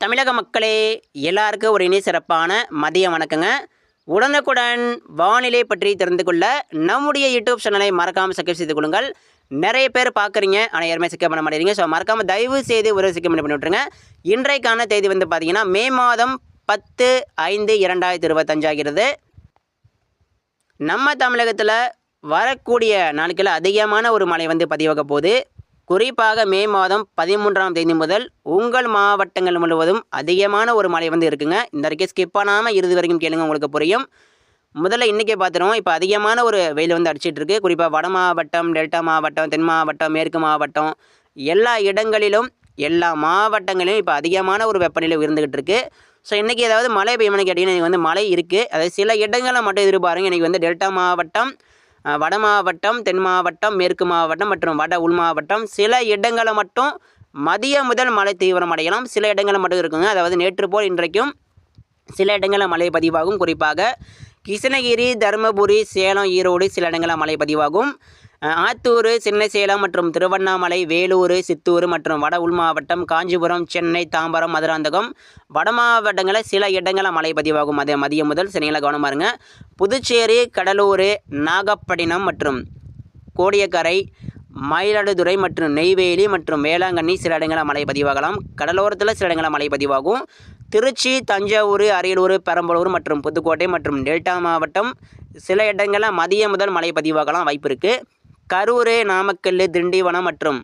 தமிழக மக்களே எல்லாருக்கும் ஒரு இனி சிறப்பான மதிய வணக்கங்க. உடனுக்குடன் வானிலை பற்றி தெரிந்து கொள்ள நம்முடைய யூடியூப் சேனலை மறக்காமல் சப்ஸ்கிரைப் செய்து கொள்ளுங்கள். நிறைய பேர் பார்க்குறீங்க ஆனால் யாருமே சிக்க பண்ண மாட்டேறீங்க ஸோ மறக்காமல் தயவு செய்து ஒரு சிக்க பண்ணி விட்டுருங்க இன்றைக்கான தேதி வந்து பார்த்தீங்கன்னா மே மாதம் பத்து ஐந்து இரண்டாயிரத்தி இருபத்தஞ்சாகிறது நம்ம தமிழகத்தில் வரக்கூடிய நாட்களில் அதிகமான ஒரு மழை வந்து பதிவாக போகுது. குறிப்பாக மே மாதம் பதிமூன்றாம் தேதி முதல் உங்கள் மாவட்டங்கள் முழுவதும் அதிகமான ஒரு மழை வந்து இருக்குங்க. இந்த வரைக்கும் ஸ்கிப் பண்ணாமல் இறுதி வரைக்கும் கேளுங்க உங்களுக்கு புரியும். முதல்ல இன்றைக்கி பார்த்துருவோம். இப்போ அதிகமான ஒரு வெயில் வந்து அடிச்சிட்டு இருக்கு. குறிப்பாக வட மாவட்டம் டெல்டா மாவட்டம் தென் மாவட்டம் மேற்கு மாவட்டம் எல்லா இடங்களிலும் எல்லா மாவட்டங்களிலும் இப்போ அதிகமான ஒரு வெப்பநிலை இருந்துகிட்டு இருக்கு. ஸோ இன்றைக்கி ஏதாவது மழை பெய்யும்னு கேட்டிங்கன்னா இன்றைக்கி வந்து மழை இருக்குது அதாவது சில இடங்களில் மட்டும் எதிர்பாருங்க. இன்றைக்கி வந்து டெல்டா மாவட்டம் வட மாவட்டம் தென் மாவட்டம் மேற்கு மாவட்டம் மற்றும் வட உள் மாவட்டம். சில இடங்களை மட்டும் மதியம் முதல் மழை தீவிரமடையலாம் சில இடங்களில் மட்டும் இருக்குங்க. அதாவது நேற்று போல் இன்றைக்கும் சில இடங்களில் மழை பதிவாகும். குறிப்பாக கிருஷ்ணகிரி தருமபுரி சேலம் ஈரோடு சில இடங்களில் மழை பதிவாகும். ஆத்தூர் சின்ன சேலம் மற்றும் திருவண்ணாமலை வேலூர் சித்தூர் மற்றும் வட உள் மாவட்டம் காஞ்சிபுரம் சென்னை தாம்பரம் மதுராந்தகம். வட மாவட்டங்களில் சில இடங்களில் மழை பதிவாகும். மதிய மதியம் முதல் சரிங்களா கவனமாக இருங்க. புதுச்சேரி கடலூர் நாகப்பட்டினம் மற்றும் கோடியக்கரை மயிலாடுதுறை மற்றும் நெய்வேலி மற்றும் வேளாங்கண்ணி சில இடங்களில் மழை பதிவாகலாம். கடலோரத்தில் சில இடங்களில் மழை பதிவாகும். திருச்சி தஞ்சாவூர் அரியலூர் பெரம்பலூர் மற்றும் புதுக்கோட்டை மற்றும் டெல்டா மாவட்டம் சில இடங்களில் மதியம் முதல் மழை பதிவாகலாம். வாய்ப்பு இருக்குது கரூர் நாமக்கல் திண்டிவனம் மற்றும்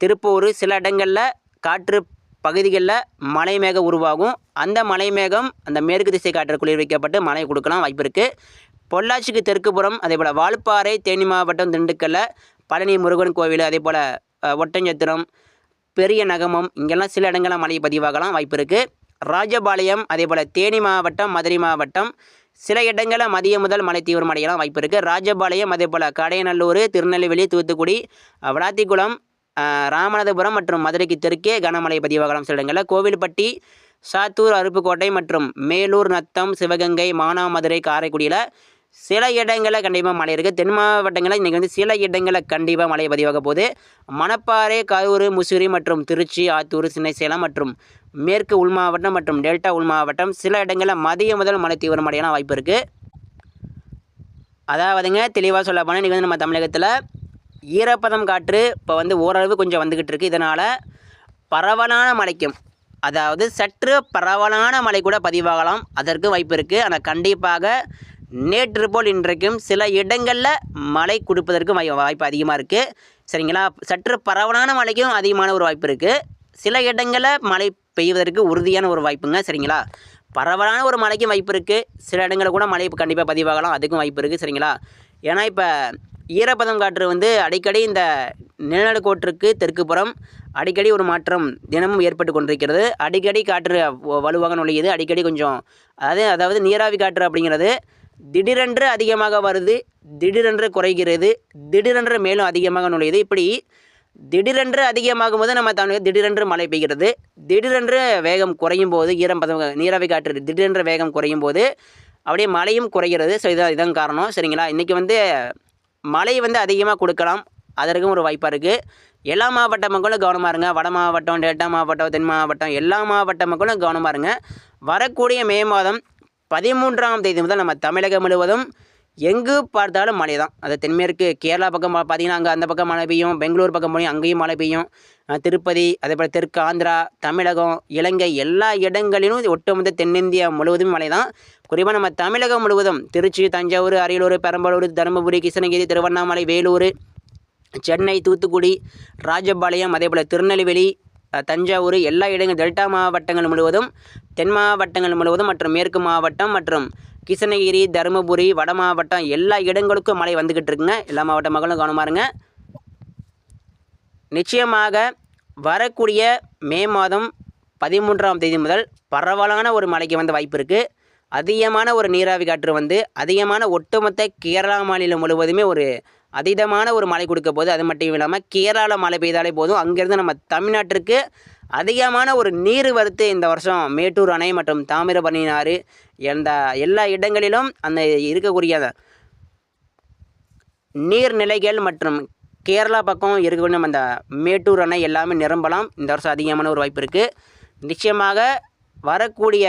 திருப்பூர் சில இடங்களில் காற்று பகுதிகளில் மலை மேகம் உருவாகும். அந்த மலை மேகம் அந்த மேற்கு திசை காற்று குளிர் வைக்கப்பட்டு மழை கொடுக்கலாம் வாய்ப்பு இருக்குது பொள்ளாச்சிக்கு தெற்குப்புறம் அதே போல் வால்பாறை தேனி மாவட்டம் திண்டுக்கல்ல பழனி முருகன் கோவில் அதே போல் ஒட்டஞ்சத்திரம் பெரிய நகமம் இங்கெல்லாம் சில இடங்களில் மழை பதிவாகலாம் வாய்ப்பு இருக்குது ராஜபாளையம் அதே போல் தேனி மாவட்டம் மதுரை மாவட்டம் சில இடங்களில் மதியம் முதல் மழை தீவிரமடையலாம் வாய்ப்பு இருக்குது ராஜபாளையம் அதே போல் கடையநல்லூர் திருநெல்வேலி தூத்துக்குடி விளாத்திக்குளம் ராமநாதபுரம் மற்றும் மதுரைக்கு தெற்கே கனமழை பதிவாகலாம் சில இடங்களில் கோவில்பட்டி சாத்தூர் அருப்புக்கோட்டை மற்றும் மேலூர் நத்தம் சிவகங்கை மானாமதுரை காரைக்குடியில் சில இடங்களில் கண்டிப்பாக மழை இருக்குது தென் மாவட்டங்களில் இன்றைக்கி வந்து சில இடங்களில் கண்டிப்பாக மழை பதிவாக போகுது. மணப்பாறை கரூர் முசிறி மற்றும் திருச்சி ஆத்தூர் சின்ன சேலம் மற்றும் மேற்கு உள் மாவட்டம் மற்றும் டெல்டா உள் மாவட்டம் சில இடங்களில் மதியம் முதல் மழை தீவிரமடையான வாய்ப்பு இருக்குது அதாவதுங்க தெளிவாக சொல்ல போனால் இன்றைக்கி வந்து நம்ம தமிழகத்தில் ஈரப்பதம் காற்று இப்போ வந்து ஓரளவு கொஞ்சம் வந்துக்கிட்டு இருக்குது இதனால் பரவலான மழைக்கும் அதாவது சற்று பரவலான மழை கூட பதிவாகலாம். அதற்கு வாய்ப்பு இருக்குது ஆனால் கண்டிப்பாக நேற்று போல் இன்றைக்கும் சில இடங்களில் மழை கொடுப்பதற்கும் வாய்- வாய்ப்பு அதிகமாக இருக்குது சரிங்களா? சற்று பரவலான மழைக்கும் அதிகமான ஒரு வாய்ப்பு இருக்குது சில இடங்களில் மழை பெய்வதற்கு உறுதியான ஒரு வாய்ப்புங்க சரிங்களா? பரவலான ஒரு மழைக்கும் வாய்ப்பு இருக்குது சில இடங்களில் கூட மழை கண்டிப்பாக பதிவாகலாம். அதுக்கும் வாய்ப்பு இருக்குது சரிங்களா? ஏன்னா இப்போ ஈரப்பதம் காற்று வந்து அடிக்கடி இந்த நிலநடுக்கோட்டிற்கு தெற்கு புறம் அடிக்கடி ஒரு மாற்றம் தினமும் ஏற்பட்டு கொண்டிருக்கிறது. அடிக்கடி காற்று வ- வலுவாக நுழையுது. அடிக்கடி கொஞ்சம் அதாவது அதாவது நீராவி காற்று அப்படிங்கிறது திடீரென்று அதிகமாக வருது திடீரென்று குறைகிறது திடீரென்று மேலும் அதிகமாக நுழையுது. இப்படி திடீரென்று அதிகமாகும் போது நம்ம தமிழக திடீரென்று மழை பெய்கிறது. திடீரென்று வேகம் குறையும் போது ஈரம் பதம் நீராவி காற்று திடீரென்று வேகம் குறையும் போது அப்படியே மழையும் குறைகிறது. ஸோ இதான் இதான் காரணம். சரிங்களா? இன்றைக்கி வந்து மழை வந்து அதிகமாக கொடுக்கலாம். அதற்கும் ஒரு வாய்ப்பாக இருக்குது எல்லா மாவட்ட மக்களும் கவனமாக இருங்க. வட மாவட்டம் டெல்டா மாவட்டம் தென் மாவட்டம் எல்லா மாவட்ட மக்களும் கவனமாக இருங்க. வரக்கூடிய மே மாதம் பதிமூன்றாம் தேதி முதல் நம்ம தமிழகம் முழுவதும் எங்கு பார்த்தாலும் மழை தான் அது தென்மேற்கு கேரளா பக்கம் பார்த்தீங்கன்னா அங்கே அந்த பக்கம் மழை பெய்யும் பெங்களூர் பக்கம் போய் அங்கேயும் மழை பெய்யும். திருப்பதி அதே போல் தெற்கு ஆந்திரா தமிழகம் இலங்கை எல்லா இடங்களிலும் ஒட்டுமொத்த தென்னிந்தியா முழுவதும் மழை தான் குறிப்பாக நம்ம தமிழகம் முழுவதும் திருச்சி தஞ்சாவூர் அரியலூர் பெரம்பலூர் தருமபுரி கிருஷ்ணகிரி திருவண்ணாமலை வேலூர் சென்னை தூத்துக்குடி ராஜபாளையம் அதே போல் திருநெல்வேலி தஞ்சாவூர் எல்லா இடங்கள் டெல்டா மாவட்டங்கள் முழுவதும் தென் மாவட்டங்கள் முழுவதும் மற்றும் மேற்கு மாவட்டம் மற்றும் கிருஷ்ணகிரி தருமபுரி வட மாவட்டம் எல்லா இடங்களுக்கும் மழை வந்துக்கிட்டு இருக்குங்க. எல்லா மாவட்ட மக்களும் கவனமாக இருங்க. நிச்சயமாக வரக்கூடிய மே மாதம் பதிமூன்றாம் தேதி முதல் பரவலான ஒரு மழைக்கு வந்து வாய்ப்பு இருக்குது அதிகமான ஒரு நீராவி காற்று வந்து அதிகமான ஒட்டுமொத்த கேரளா மாநிலம் முழுவதுமே ஒரு அதீதமான ஒரு மழை கொடுக்க போகுது. அது மட்டும் இல்லாமல் கேரளாவில் மழை பெய்தாலே போதும். அங்கேருந்து நம்ம தமிழ்நாட்டிற்கு அதிகமான ஒரு நீர் வரத்து இந்த வருஷம் மேட்டூர் அணை மற்றும் தாமிரபரணி ஆறு எந்த எல்லா இடங்களிலும் அந்த இருக்கக்கூடிய அந்த நீர்நிலைகள் மற்றும் கேரளா பக்கம் இருக்கக்கூடிய அந்த மேட்டூர் அணை எல்லாமே நிரம்பலாம். இந்த வருஷம் அதிகமான ஒரு வாய்ப்பு இருக்குது நிச்சயமாக வரக்கூடிய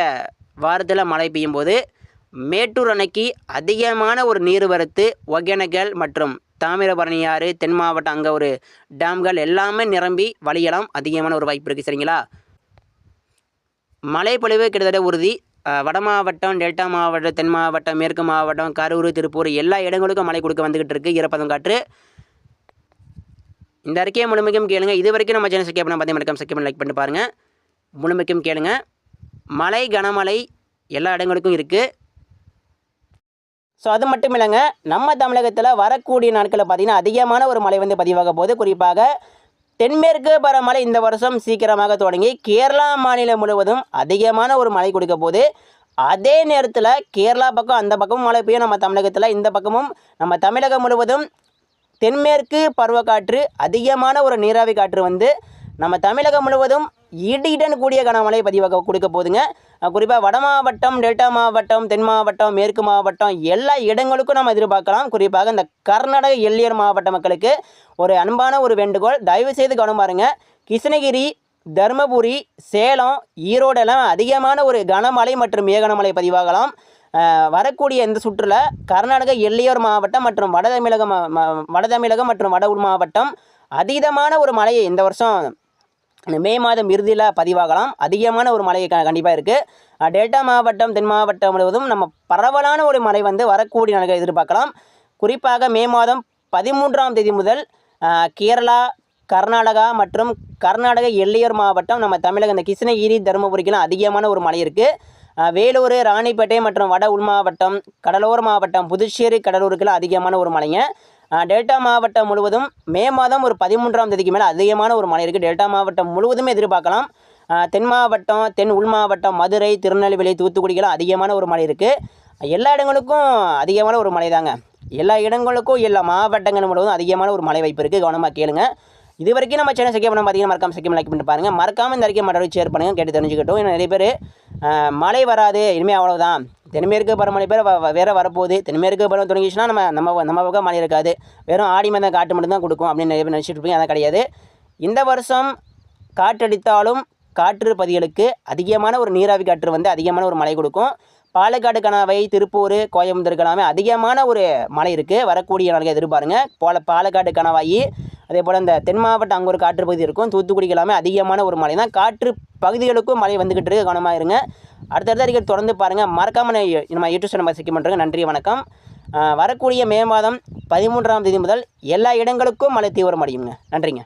வாரத்தில் மழை பெய்யும் போது மேட்டூர் அணைக்கு அதிகமான ஒரு நீர்வரத்து ஒகேனக்கல் மற்றும் தாமிரபரணி ஆறு தென் மாவட்டம் அங்கே ஒரு டேம்கள் எல்லாமே நிரம்பி வழியலாம் அதிகமான ஒரு வாய்ப்பு இருக்குது சரிங்களா? மழைப்பொழிவு கிட்டத்தட்ட உறுதி. வட மாவட்டம் டெல்டா மாவட்டம் தென் மாவட்டம் மேற்கு மாவட்டம் கரூர் திருப்பூர் எல்லா இடங்களுக்கும் மழை கொடுக்க வந்துக்கிட்டு இருக்குது ஈரப்பதம் காற்று. இந்த அறிக்கையை முழுமைக்கும் கேளுங்க. இது வரைக்கும் நம்ம சேனல் சக்கிய பண்ண பார்த்தீங்க மறக்காம சக்கிய லைக் பண்ணிட்டு பாருங்கள் முழுமைக்கும் கேளுங்க. மழை கனமழை எல்லா இடங்களுக்கும் இருக்குது ஸோ அது மட்டும் இல்லைங்க நம்ம தமிழகத்தில் வரக்கூடிய நாட்களில் பார்த்திங்கன்னா அதிகமான ஒரு மழை வந்து பதிவாக போகுது. குறிப்பாக தென்மேற்கு பருவமழை இந்த வருஷம் சீக்கிரமாக தொடங்கி கேரளா மாநிலம் முழுவதும் அதிகமான ஒரு மழை கொடுக்க போகுது. அதே நேரத்தில் கேரளா பக்கம் அந்த பக்கமும் மழை பெய்யும். நம்ம தமிழகத்தில் இந்த பக்கமும் நம்ம தமிழகம் முழுவதும் தென்மேற்கு பருவக்காற்று அதிகமான ஒரு நீராவி காற்று வந்து நம்ம தமிழகம் முழுவதும் இடியுடன் கூடிய கனமழை பதிவாக கொடுக்க போதுங்க. குறிப்பாக வட மாவட்டம் டெல்டா மாவட்டம் தென் மாவட்டம் மேற்கு மாவட்டம் எல்லா இடங்களுக்கும் நம்ம எதிர்பார்க்கலாம். குறிப்பாக இந்த கர்நாடக எல்லையர் மாவட்ட மக்களுக்கு ஒரு அன்பான ஒரு வேண்டுகோள். தயவு செய்து கவனம் பாருங்க. கிருஷ்ணகிரி தருமபுரி சேலம் ஈரோடெல்லாம் அதிகமான ஒரு கனமழை மற்றும் மேகனமழை பதிவாகலாம். வரக்கூடிய இந்த சுற்றுல கர்நாடக எல்லையோர் மாவட்டம் மற்றும் வட தமிழகம் வட தமிழகம் மற்றும் வட உள் மாவட்டம் அதீதமான ஒரு மழையை இந்த வருஷம் மே மாதம் இறுதியில் பதிவாகலாம். அதிகமான ஒரு மழை க கண்டிப்பாக இருக்குது டெல்டா மாவட்டம் தென் மாவட்டம் முழுவதும் நம்ம பரவலான ஒரு மழை வந்து வரக்கூடிய நாட்கள் எதிர்பார்க்கலாம். குறிப்பாக மே மாதம் பதிமூன்றாம் தேதி முதல் கேரளா கர்நாடகா மற்றும் கர்நாடக எல்லையோர் மாவட்டம் நம்ம தமிழக இந்த கிருஷ்ணகிரி தருமபுரிக்கெலாம் அதிகமான ஒரு மழை இருக்குது வேலூர் ராணிப்பேட்டை மற்றும் வட உள் மாவட்டம் கடலோர மாவட்டம் புதுச்சேரி கடலூருக்கெல்லாம் அதிகமான ஒரு மழைங்க. டெல்டா மாவட்டம் முழுவதும் மே மாதம் ஒரு பதிமூன்றாம் தேதிக்கு மேலே அதிகமான ஒரு மழை இருக்குது டெல்டா மாவட்டம் முழுவதுமே எதிர்பார்க்கலாம். தென் மாவட்டம் தென் உள் மாவட்டம் மதுரை திருநெல்வேலி தூத்துக்குடிக்கெல்லாம் அதிகமான ஒரு மழை இருக்குது எல்லா இடங்களுக்கும் அதிகமான ஒரு மழை தாங்க. எல்லா இடங்களுக்கும் எல்லா மாவட்டங்கள் முழுவதும் அதிகமான ஒரு மழை வாய்ப்பு இருக்குது கவனமாக கேளுங்க. இது வரைக்கும் நம்ம சேனல் செகண்ட் பண்ண பார்த்தீங்கன்னா மறக்காம செகண்ட் லைக் பண்ணிட்டு பாருங்கள் மறக்காமல் இந்த அறிக்கை மற்றவர்கள் ஷேர் பண்ணுங்கள் கேட்டு தெரிஞ்சுக்கிட்டோம். ஏன்னா நிறைய பேர் மழை வராது. இனிமேல் அவ்வளோதான் தென்மேற்கு பருவமழை பேர் வ வேற வரப்போகுது. தென்மேற்கு பருவம் தொடங்கிச்சுன்னா நம்ம நம்ம நம்ம பக்கம் மழை இருக்காது. வெறும் ஆடி மாதம் காட்டு மட்டும்தான் கொடுக்கும் அப்படின்னு நிறைய பேர் நினச்சிட்டு இருப்பீங்க. அதான் கிடையாது. இந்த வருஷம் காற்றடித்தாலும் காற்று பதிகளுக்கு அதிகமான ஒரு நீராவி காற்று வந்து அதிகமான ஒரு மழை கொடுக்கும். பாலக்காடு கணவை திருப்பூர் கோயம்புத்தூர் எல்லாமே அதிகமான ஒரு மழை இருக்குது வரக்கூடிய நாளைக்கு எதிர்பாருங்க. போல பாலக்காடு கணவாயி அதே போல் இந்த தென் மாவட்டம் அங்கே ஒரு காற்று பகுதி இருக்கும். தூத்துக்குடி எல்லாமே அதிகமான ஒரு மழை தான் காற்று பகுதிகளுக்கும் மழை வந்துக்கிட்டு இருக்கு. கவனமாக இருங்க. அடுத்தடுத்த அறிக்கை தொடர்ந்து பாருங்கள் மறக்காமல் நம்ம நம்ம யூடியூப் சேனல் சிக்கி பண்ணுறேங்க நன்றி வணக்கம். வரக்கூடிய மே மாதம் பதிமூன்றாம் தேதி முதல் எல்லா இடங்களுக்கும் மழை தீவிரமடையுங்க நன்றிங்க.